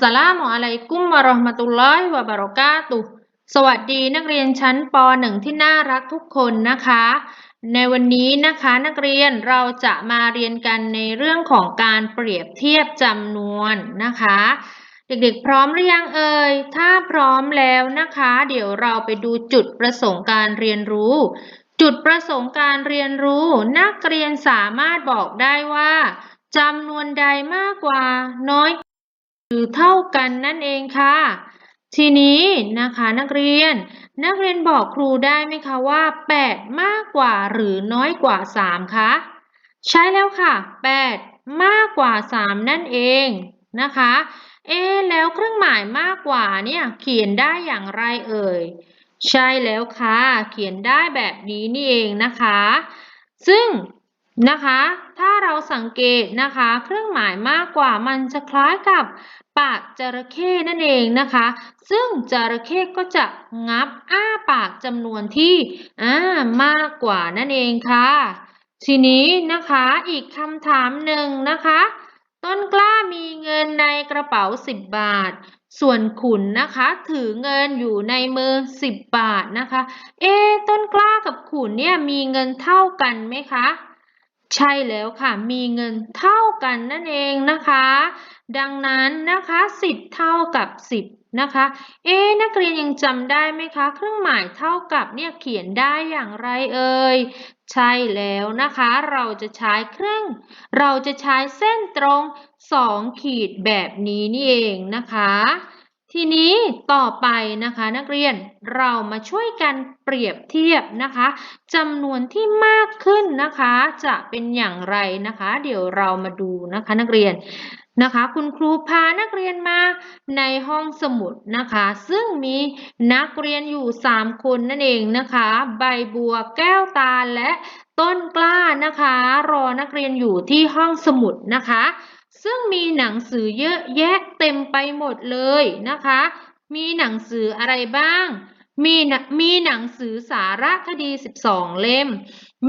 สลามุอะลัยกุมวะราะห์มะตุลลอฮิวะบะราะกาตุสวัสดีนักเรียนชั้นป .1 ที่น่ารักทุกคนนะคะ ในวันนี้นะคะนักเรียนเราจะมาเรียนกันในเรื่องของการเปรียบเทียบจำนวนนะคะ เด็กๆพร้อมหรือยังเอ่ย ถ้าพร้อมแล้วนะคะ เดี๋ยวเราไปดูจุดประสงค์การเรียนรู้ จุดประสงค์การเรียนรู้ นักเรียนสามารถบอกได้ว่าจำนวนใดมากกว่าน้อย รือเท่ากันนั่นเองค่ะ ทีนี้นะคะนักเรียน นักเรียนบอกครูได้ไหมคะว่า 8 มากกว่าหรือน้อยกว่า 3 คะ ใช่แล้วค่ะ 8 มากกว่า 3 นั่นเองนะคะ เอ๊แล้วเครื่องหมายมากกว่าเนี่ยเขียนได้อย่างไรเอ่ย ใช่แล้วค่ะ เขียนได้แบบนี้นี่เองนะคะ ซึ่ง นะคะ ถ้าเราสังเกตนะคะ เครื่องหมายมากกว่ามันจะคล้ายกับปากจระเข้นั่นเองนะคะ ซึ่งจระเข้ก็จะงับอ้าปากจำนวนที่อ่ามากกว่านั่นเองค่ะ ทีนี้นะคะอีกคำถามหนึ่งนะคะ ต้นกล้ามีเงินในกระเป๋า 10 บาท ส่วนขุนนะคะ ถือเงินอยู่ในมือ 10 บาทนะคะ เอต้นกล้ากับขุนเนี่ยมีเงินเท่ากันไหมคะ ใช่แล้วค่ะ มีเงินเท่ากันนั่นเองนะคะ ดังนั้นนะคะ 10 เท่ากับ 10 นะคะ เอ๊นักเรียนยังจำได้ไหมคะ เครื่องหมายเท่ากับเนี่ยเขียนได้อย่างไรเอ่ย ใช่แล้วนะคะ เราจะใช้เครื่อง เราจะใช้เส้นตรง 2 ขีดแบบนี้นี่เองนะคะ ทีนี้ต่อไปนะคะนักเรียนเรามาช่วยกันเปรียบเทียบนะคะจำนวนที่มากขึ้นนะคะ จะเป็นอย่างไรนะคะ เดี๋ยวเรามาดูนะคะนักเรียนนะคะ คุณครูพานักเรียนมาในห้องสมุดนะคะ ซึ่งมีนักเรียนอยู่ 3 คนนั่นเองนะคะ ใบบัวแก้วตาและต้นกล้านะคะ รอนักเรียนอยู่ที่ห้องสมุดนะคะ ซึ่งมีหนังสือเยอะแยะเต็มไปหมดเลยนะคะ มีหนังสืออะไรบ้าง มีมีหนังสือสารคดี 12 เล่ม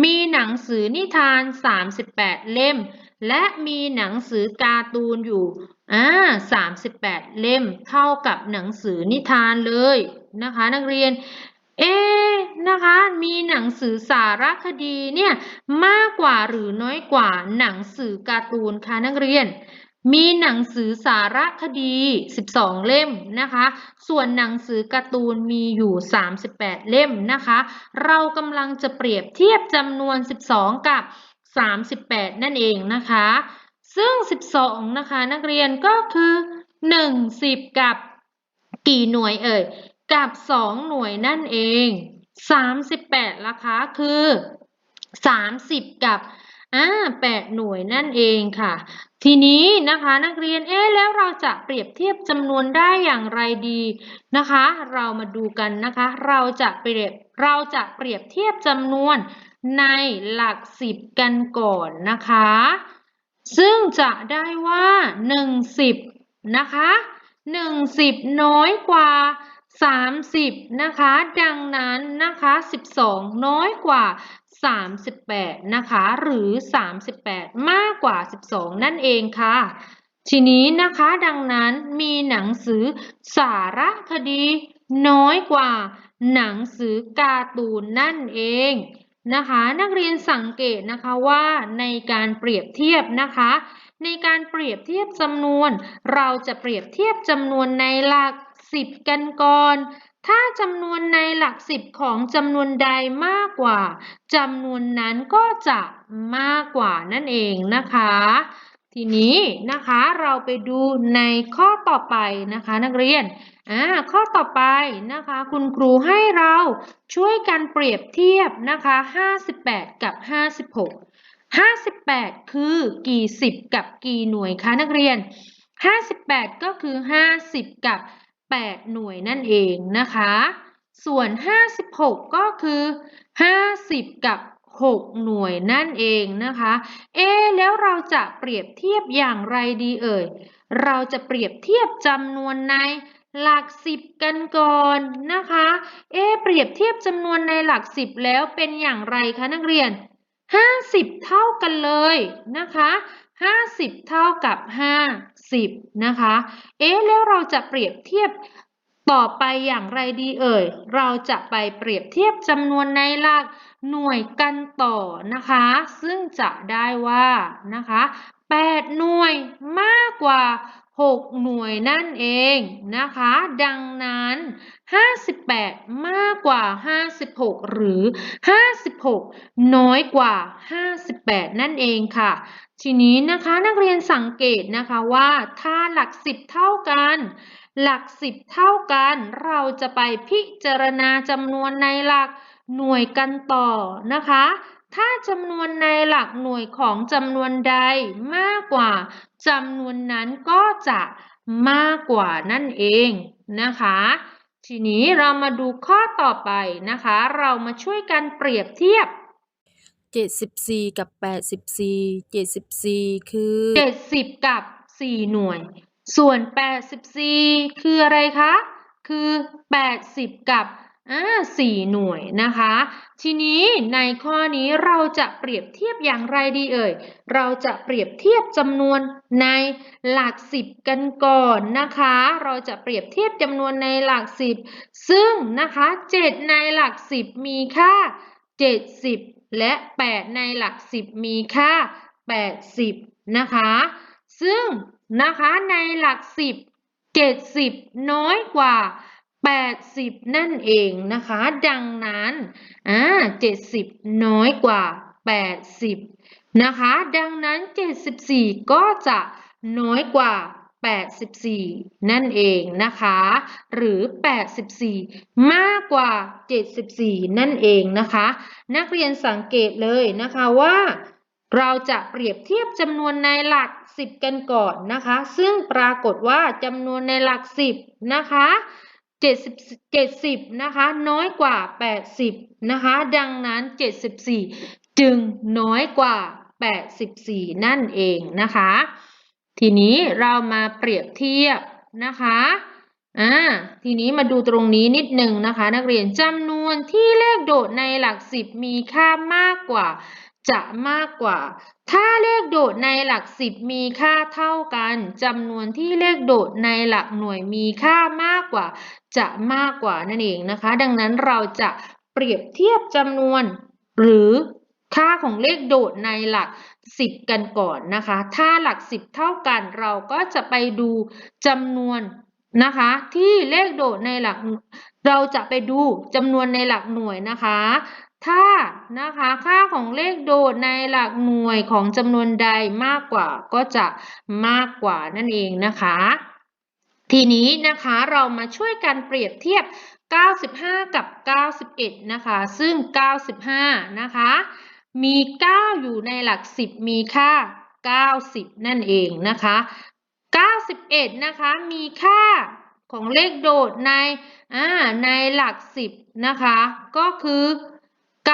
มีหนังสือนิทาน 38 เล่ม และมีหนังสือการ์ตูนอยู่อ่า38 เล่มเท่ากับหนังสือนิทานเลยนะคะ นักเรียน เอ๊ นะคะ มีหนังสือสารคดีเนี่ยมากกว่าหรือน้อยกว่าหนังสือการ์ตูนคะนักเรียน มีหนังสือสารคดี 12 เล่มนะคะ ส่วนหนังสือการ์ตูนมีอยู่ 38 เล่มนะคะ เรากำลังจะเปรียบเทียบจำนวน 12 กับ 38 นั่นเองนะคะ ซึ่ง 12 นะคะนักเรียนก็คือ1 10 กับกี่หน่วยเอ่ย กับ 2 หน่วยนั่นเอง 38ราคาคือ30กับอ่า8หน่วยนั่นเองค่ะ ทีนี้นะคะนักเรียนเอ๊แล้วเราจะเปรียบเทียบจำนวนได้อย่างไรดีนะคะ เรามาดูกันนะคะ เราจะเปรียบเราจะเปรียบเทียบจำนวนในหลักสิบกันก่อนนะคะ ซึ่งจะได้ว่า1 0นะคะ1 0น้อยกว่า 30 นะคะ ดังนั้นนะคะ 12 น้อยกว่า 38 นะคะ หรือ 38 มากกว่า 12 นั่นเองค่ะ ทีนี้นะคะดังนั้นมีหนังสือสารคดี น้อยกว่า หนังสือการ์ตูนนั่นเองนะคะนักเรียนสังเกตนะคะว่าในการเปรียบเทียบนะคะ ในการเปรียบเทียบจำนวน เราจะเปรียบเทียบจำนวนในหลัก สิบกันก่อน ถ้าจำนวนในหลักสิบของจำนวนใดมากกว่าจำนวนนั้นก็จะมากกว่านั่นเองนะคะ ทีนี้นะคะเราไปดูในข้อต่อไปนะคะนักเรียนอ่าข้อต่อไปนะคะ คุณครูให้เราช่วยกันเปรียบเทียบนะคะ 58 กับ 56 58 คือกี่สิบกับกี่หน่วยคะนักเรียน 58 ก็คือ 50 กับ 8 หน่วยนั่นเองนะคะ ส่วน 56 ก็คือ 50 กับ 6 หน่วยนั่นเองนะคะ เอ๊แล้วเราจะเปรียบเทียบอย่างไรดีเอ่ย เราจะเปรียบเทียบจำนวนในหลักสิบกันก่อนนะคะ เอ๊เปรียบเทียบจำนวนในหลักสิบแล้วเป็นอย่างไรคะนักเรียน 50 เท่ากันเลยนะคะ 50 เท่ากับ 50 นะคะ เอ๊ะ แล้วเราจะเปรียบเทียบต่อไปอย่างไรดีเอ่ย เราจะไปเปรียบเทียบจำนวนในหลักหน่วยกันต่อนะคะ ซึ่งจะได้ว่านะคะ 8 หน่วยมากกว่า 6 หน่วยนั่นเองนะคะ ดังนั้น 58 มากกว่า 56 หรือ 56 น้อยกว่า 58 นั่นเองค่ะ ทีนี้นะคะนักเรียนสังเกตนะคะว่าถ้าหลัก 10 เท่ากัน หลัก 10 เท่ากัน เราจะไปพิจารณาจำนวนในหลักหน่วยกันต่อนะคะ ถ้าจำนวนในหลักหน่วยของจำนวนใดมากกว่าจำนวนนั้นก็จะมากกว่านั่นเองนะคะ ทีนี้เรามาดูข้อต่อไปนะคะ เรามาช่วยกันเปรียบเทียบ 74 กับ 84 74 คือ 70 กับ 4 หน่วย ส่วน 84 คืออะไรคะ คือ 80 กับ อ่า4หน่วยนะคะ ทีนี้ในข้อนี้เราจะเปรียบเทียบอย่างไรดีเอ่ย เราจะเปรียบเทียบจำนวนในหลัก10กันก่อนนะคะ เราจะเปรียบเทียบจำนวนในหลัก10ซึ่งนะคะ7ในหลัก10มีค่า70และ8ในหลัก10มีค่า80นะคะ ซึ่งนะคะในหลัก10 70น้อยกว่า 80 นั่นเองนะคะ ดังนั้นอ่า70 น้อยกว่า 80 นะคะ ดังนั้น 74 ก็จะน้อยกว่า 84 นั่นเองนะคะ หรือ 84 มากกว่า 74 นั่นเองนะคะ นักเรียนสังเกตเลยนะคะว่าเราจะเปรียบเทียบจำนวนในหลัก 10 กันก่อนนะคะ ซึ่งปรากฏว่าจำนวนในหลัก 10 นะคะ 70 70นะคะน้อยกว่า 80นะคะดังนั้น 74 จึงน้อยกว่า 84 นั่นเองนะคะ ทีนี้เรามาเปรียบเทียบนะคะอ่าทีนี้มาดูตรงนี้นิดหนึ่งนะคะ นักเรียนจำนวนที่เลขโดดในหลัก 10 มีค่ามากกว่า จะมากกว่า ถ้าเลขโดดในหลัก10มีค่าเท่ากันจำนวนที่เลขโดดในหลักหน่วยมีค่ามากกว่า จะมากกว่านั่นเองนะคะ ดังนั้นเราจะเปรียบเทียบจำนวน หรือค่าของเลขโดดในหลัก 10 กันก่อนนะคะ ถ้าหลัก 10 เท่ากันเราก็จะไปดูจำนวนนะคะ ที่เลขโดดในหลัก เราจะไปดูจำนวนในหลักหน่วยนะคะ ถ้านะคะค่าของเลขโดดในหลักหน่วยของจำนวนใดมากกว่าก็จะมากกว่านั่นเองนะคะ ทีนี้นะคะเรามาช่วยกันเปรียบเทียบ 95 กับ 91 นะคะ ซึ่ง 95 นะคะ มี 9 อยู่ในหลัก 10 มีค่า 90 นั่นเองนะคะ 91 นะคะมีค่าของเลขโดดในอ่าในหลัก 10 นะคะ ก็คือ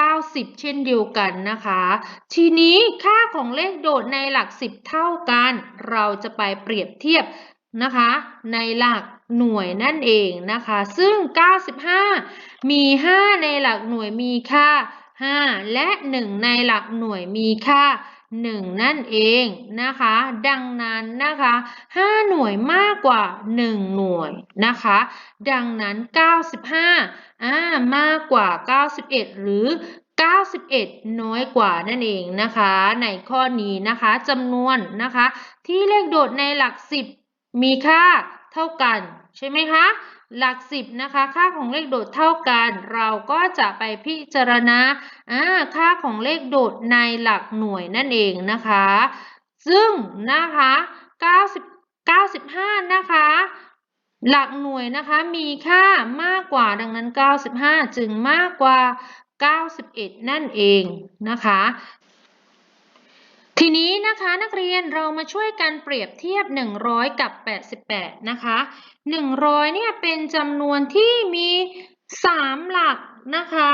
90 เช่นเดียวกันนะคะ ทีนี้ค่าของเลขโดดในหลัก 10 เท่ากัน เราจะไปเปรียบเทียบนะคะ ในหลักหน่วยนั่นเองนะคะ ซึ่ง 95 มี 5 ในหลักหน่วยมีค่า 5 และ 1 ในหลักหน่วยมีค่า 1 นั่นเองนะคะ ดังนั้นนะคะ 5 หน่วยมากกว่า 1 หน่วยนะคะ ดังนั้น 95อ่ามากกว่า 91 หรือ 91 น้อยกว่านั่นเองนะคะ ในข้อนี้นะคะจำนวนนะคะ ที่เลขโดดในหลัก 10 มีค่าเท่ากันใช่ไหมคะ หลัก10นะคะ ค่าของเลขโดดเท่ากัน เราก็จะไปพิจารณาอ่าค่าของเลขโดดในหลักหน่วยนั่นเองนะคะ ซึ่งนะคะ90 95 นะคะ หลักหน่วยนะคะมีค่ามากกว่าดังนั้น 95 จึงมากกว่า 91 นั่นเองนะคะ ทีนี้นะคะนักเรียนเรามาช่วยกันเปรียบเทียบ 100 กับ 88 นะคะ 100 เนี่ยเป็นจำนวนที่มี 3 หลักนะคะ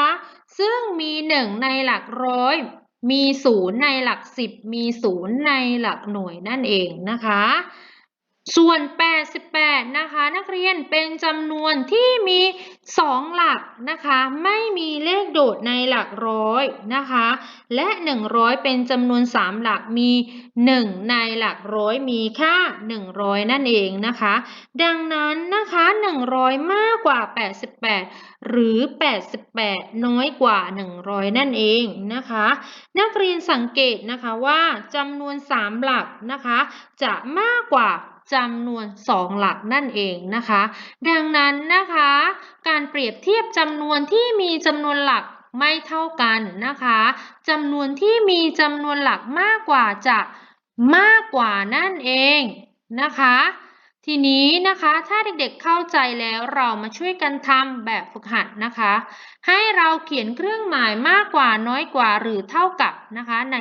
ซึ่งมี 1 ในหลักร้อย มี 0 ในหลัก 10 มี 0 ในหลักหน่วยนั่นเองนะคะ ส่วน 88 นะคะ นักเรียนเป็นจำนวนที่มีสองหลักนะคะ ไม่มีเลขโดดในหลักร้อยนะคะ และ 100 เป็นจำนวน 3 หลักมี 1 ในหลักร้อยมีค่า 100 นั่นเองนะคะ ดังนั้นนะคะ 100 มากกว่า 88 หรือ 88 น้อยกว่า 100 นั่นเองนะคะ นักเรียนสังเกตนะคะว่าจำนวน 3 หลักนะคะ จะมากกว่า จำนวน 2 หลักนั่นเองนะคะ ดังนั้นนะคะ การเปรียบเทียบจำนวนที่มีจำนวนหลักไม่เท่ากันนะคะจำนวนที่มีจำนวนหลักมากกว่าจะมากกว่านั่นเองนะคะ ทีนี้นะคะถ้าเด็กๆเข้าใจแล้วเรามาช่วยกันทำแบบฝึกหัดนะคะ ให้เราเขียนเครื่องหมายมากกว่าน้อยกว่าหรือเท่ากับนะคะ ใน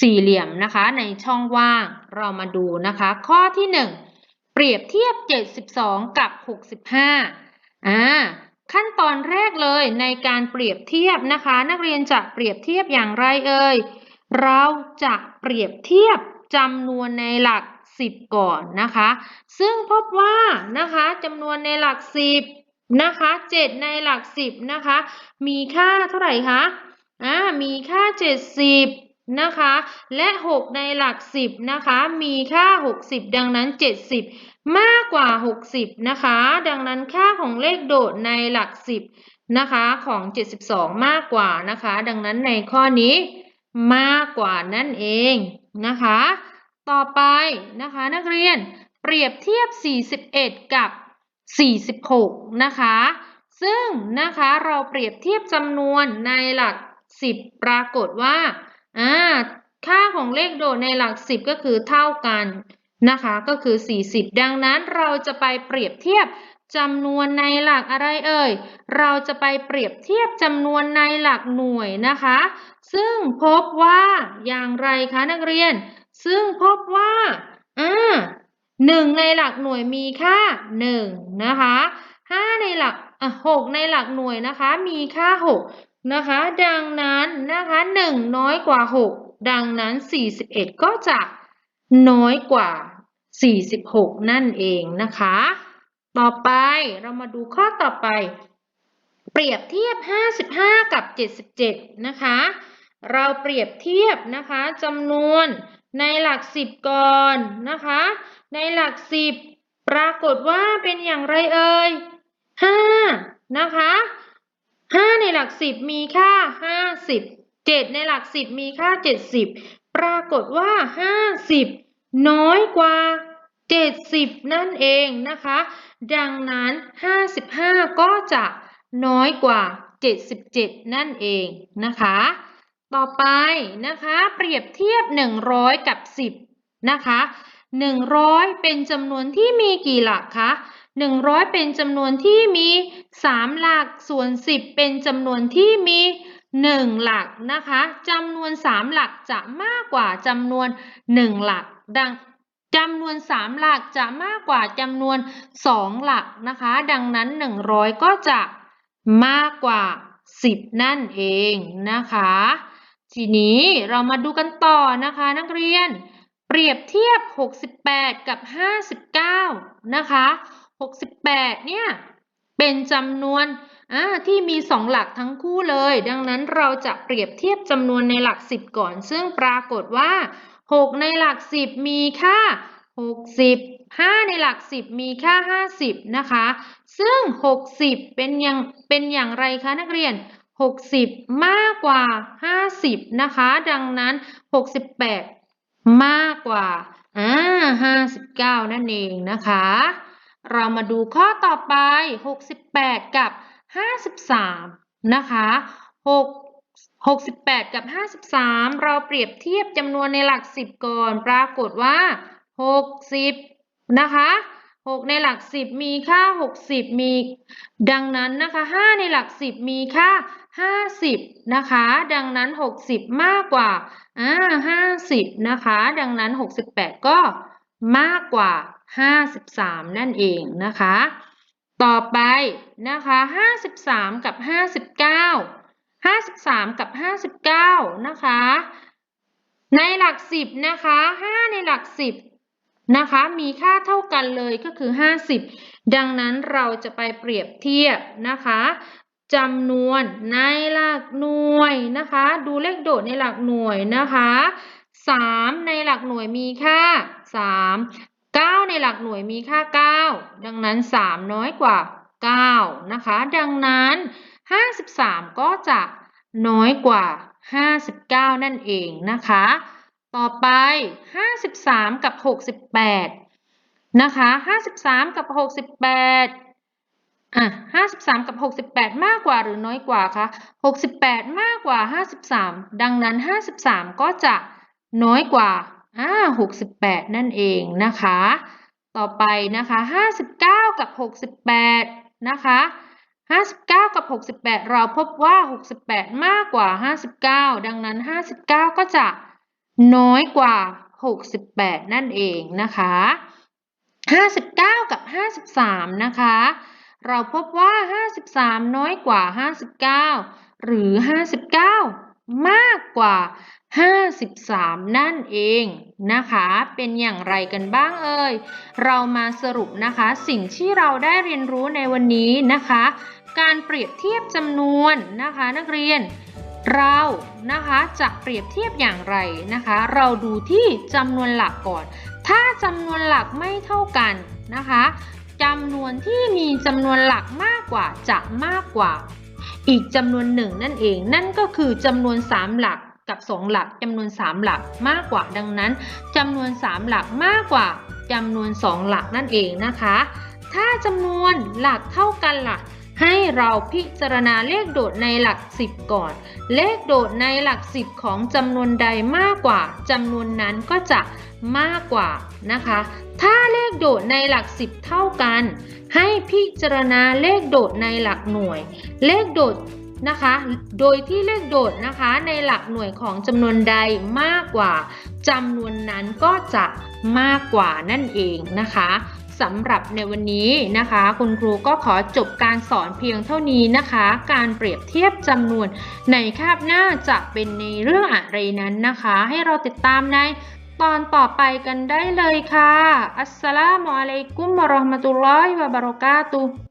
สี่เหลี่ยมนะคะ ในช่องว่างเรามาดูนะคะ ข้อที่ 1 เปรียบเทียบ 72 กับ 65อ่าขั้นตอนแรกเลยในการเปรียบเทียบนะคะ นักเรียนจะเปรียบเทียบอย่างไรเอ่ยเราจะเปรียบเทียบจำนวนในหลัก 10 ก่อนนะคะ ซึ่งพบว่านะคะจำนวนในหลัก 10นะคะ 7 ในหลัก 10นะคะ มีค่าเท่าไหร่คะอ่ามีค่า 70 นะคะ และ 6 ในหลัก 10 นะคะ มีค่า 60 ดังนั้น 70 มากกว่า 60 นะคะ ดังนั้นค่าของเลขโดดในหลัก 10 นะคะของ 72 มากกว่านะคะ ดังนั้นในข้อนี้มากกว่านั่นเองนะคะ ต่อไปนะคะนักเรียนเปรียบเทียบ 41 กับ 46 นะคะ ซึ่งนะคะเราเปรียบเทียบจำนวนในหลัก 10 ปรากฏว่า อ่าค่าของเลขโดดในหลัก 10 ก็คือเท่ากันนะคะก็คือ 40 ดังนั้นเราจะไปเปรียบเทียบจำนวนในหลักอะไรเอ่ย เราจะไปเปรียบเทียบจำนวนในหลักหน่วยนะคะ ซึ่งพบว่าอย่างไรคะนักเรียน ซึ่งพบว่าอ่าหนึ่งในหลักหน่วยมีค่าหนึ่งนะคะห้าในหลักอะหกในหลักหน่วยนะคะ มีค่าหก นะคะ ดังนั้นนะคะหนึ่งน้อยกว่าหกดังนั้นสี่สิบเอ็ดก็จะน้อยกว่าสี่สิบหกนั่นเองนะคะ ต่อไปเรามาดูข้อต่อไป เปรียบเทียบ 55 กับ 77 นะคะ เราเปรียบเทียบนะคะจำนวนในหลัก 10 ก่อนนะคะ ในหลัก 10 ปรากฏว่าเป็นอย่างไรเอ่ย5นะคะ 5 ในหลัก 10 มีค่า 50 7 ในหลัก 10 มีค่า 70 ปรากฏว่า 50 น้อยกว่า 70 นั่นเองนะคะ ดังนั้น 55 ก็จะน้อยกว่า 77 นั่นเองนะคะ ต่อไปนะคะ เปรียบเทียบ 100 กับ 10 นะคะ 100 เป็นจำนวนที่มีกี่หลักคะ100 เป็นจำนวนที่มี 3 หลัก ส่วน 10 เป็นจำนวนที่มี 1 หลักนะคะจำนวน 3 หลักจะมากกว่าจำนวน 1 หลัก ดังจำนวน 3 หลักจะมากกว่าจำนวน 2 หลักนะคะ ดังนั้น 100 ก็จะมากกว่า 10 นั่นเองนะคะ ทีนี้เรามาดูกันต่อนะคะนักเรียน เปรียบเทียบ 68 กับ 59 นะคะ 68 เนี่ย เป็นจำนวนที่มี 2 หลักทั้งคู่เลย ดังนั้นเราจะเปรียบเทียบจำนวนในหลัก 10 ก่อน ซึ่งปรากฏว่า 6 ในหลัก 10 มีค่า 60 5 ในหลัก 10 มีค่า 50 นะคะ ซึ่ง 60 เป็นอย่างเป็นอย่างไรคะนักเรียน 60 มากกว่า 50 นะคะ ดังนั้น 68 มากกว่าอ่า59 นั่นเองนะคะ เรามาดูข้อต่อไป 68 กับ 53 นะคะ6 68 กับ 53 เราเปรียบเทียบจำนวนในหลัก 10 ก่อน ปรากฏว่า 60 นะคะ 6 ในหลัก 10 มีค่า 60 มี ดังนั้นนะคะ 5 ในหลัก 10 มีค่า 50 นะคะ ดังนั้น 60 มากกว่าอ่า50 นะคะ ดังนั้น 68 ก็มากกว่า 53 นั่นเองนะคะ ต่อไปนะคะ 53 กับ 59 53 กับ 59 นะคะ ในหลัก 10 นะคะ 5 ในหลัก 10นะคะมีค่าเท่ากันเลยก็คือ 50 ดังนั้นเราจะไปเปรียบเทียบนะคะ จำนวนในหลักหน่วยนะคะ ดูเลขโดดในหลักหน่วยนะคะสามในหลักหน่วยมีค่าสามเก้าในหลักหน่วยมีค่าเก้าดังนั้นสามน้อยกว่าเก้านะคะ ดังนั้นห้าสิบสามก็จะน้อยกว่าห้าสิบเก้านั่นเองนะคะ ต่อไปห้าสิบสามกับหกสิบแปดนะคะห้าสิบสามกับหกสิบแปด อะห้าสิบสามกับหกสิบแปดมากกว่าหรือน้อยกว่าคะหกสิบแปดมากกว่าห้าสิบสามดังนั้นห้าสิบสามก็จะน้อยกว่าอ่าหกสิบแปดนั่นเองนะคะ ต่อไปนะคะห้าสิบเก้ากับหกสิบแปดนะคะห้าสิบเก้ากับหกสิบแปดเราพบว่าหกสิบแปดมากกว่าห้าสิบเก้าดังนั้นห้าสิบเก้าก็จะน้อยกว่าหกสิบแปดนั่นเองนะคะ59กับ53นะคะ เราพบว่า 53 น้อยกว่า 59 หรือ 59 มากกว่า 53 นั่นเองนะคะ เป็นอย่างไรกันบ้างเอ่ย เรามาสรุปนะคะ สิ่งที่เราได้เรียนรู้ในวันนี้นะคะ การเปรียบเทียบจำนวนนะคะนักเรียนเรานะคะจะเปรียบเทียบอย่างไรนะคะ เราดูที่จำนวนหลักก่อน ถ้าจำนวนหลักไม่เท่ากันนะคะ จำนวนที่มีจำนวนหลักมากกว่าจะมากกว่า อีกจำนวนหนึ่งนั่นเอง นั่นก็คือจำนวน 3 หลักกับ 2 หลักจำนวน 3 หลักมากกว่าดังนั้นจำนวน 3 หลักมากกว่าจำนวน 2 หลักนั่นเองนะคะ ถ้าจำนวนหลักเท่ากันหล่ะให้เราพิจารณาเลขโดดในหลัก 10 ก่อน เลขโดดในหลัก 10 ของจำนวนใดมากกว่าจำนวนนั้นก็จะ มากกว่านะคะ ถ้าเลขโดดในหลัก 10 เท่ากัน ให้พิจารณาเลขโดดในหลักหน่วย เลขโดดนะคะ โดยที่เลขโดดนะคะในหลักหน่วยของจำนวนใดมากกว่าจำนวนนั้นก็จะมากกว่านั่นเองนะคะสำหรับในวันนี้นะคะ คุณครูก็ขอจบการสอนเพียงเท่านี้นะคะ การเปรียบเทียบจำนวนในคาบหน้าจะเป็นในเรื่องอะไรนั้นนะคะ ให้เราติดตามใน ตอนต่อไปกันได้เลยค่ะ อัสสลามุอะลัยกุมวะเราะห์มะตุลลอฮิวะบะเราะกาตุฮ์